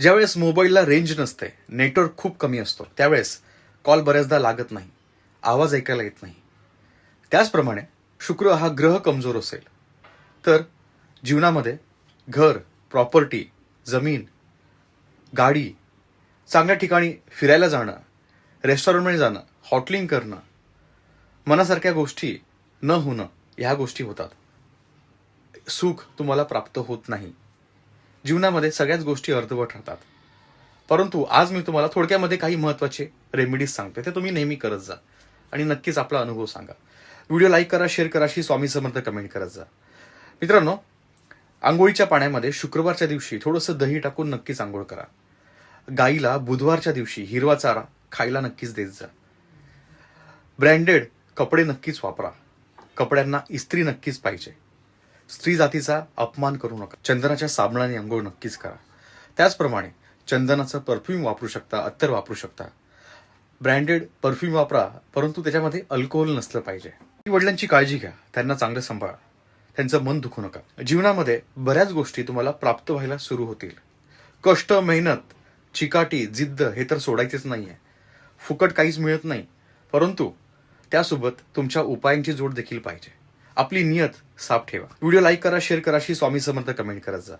ज्यावेळेस मोबाईलला रेंज नसते नेटवर्क खूप कमी असतो त्यावेळेस कॉल बऱ्याचदा लागत नाही आवाज ऐकायला येत नाही. त्याचप्रमाणे शुक्र हा ग्रह कमजोर असेल तर जीवनामध्ये घर प्रॉपर्टी जमीन गाडी चांगल्या ठिकाणी फिरायला जाणं रेस्टॉरंटमध्ये जाणं हॉटलिंग करणं मनासारख्या गोष्टी न होणं ह्या गोष्टी होतात. सुख तुम्हाला प्राप्त होत नाही. जीवनामध्ये सगळ्याच गोष्टी अर्धवट राहतात. परंतु आज मी तुम्हाला थोडक्यामध्ये काही महत्त्वाचे रेमेडीज सांगते ते तुम्ही नेहमी करत जा. आणि नक्कीच आपला अनुभव सांगा. व्हिडिओ लाईक करा शेअर करा अशी स्वामी समर्थ कमेंट करत जा. मित्रांनो आंघोळीच्या पाण्यामध्ये शुक्रवारच्या दिवशी थोडंसं दही टाकून नक्कीच आंघोळ करा. गाईला बुधवारच्या दिवशी हिरवा चारा खायला नक्कीच देत जा. ब्रँडेड कपडे नक्कीच वापरा. कपड्यांना इस्त्री नक्कीच पाहिजे. स्त्री जातीचा अपमान करू नका. चंदनाच्या साबणाने अंघोळ नक्कीच करा. त्याचप्रमाणे चंदनाचं परफ्यूम वापरू शकता अत्तर वापरू शकता. ब्रँडेड परफ्यूम वापरा परंतु त्याच्यामध्ये अल्कोहोल नसलं पाहिजे. वडिलांची काळजी घ्या त्यांना चांगलं सांभाळा. त्यांचं मन दुखू नका. जीवनामध्ये बऱ्याच गोष्टी तुम्हाला प्राप्त व्हायला सुरू होतील. कष्ट मेहनत चिकाटी जिद्द हे तर सोडायचेच नाहीये. फुकट काहीच मिळत नाही. परंतु त्यासोबत तुमच्या उपायांची जोड देखील पाहिजे. आपली नियत साफ ठेवा. व्हिडिओ लाईक करा शेअर करा अशी स्वामी समर्थ कमेंट करत जा.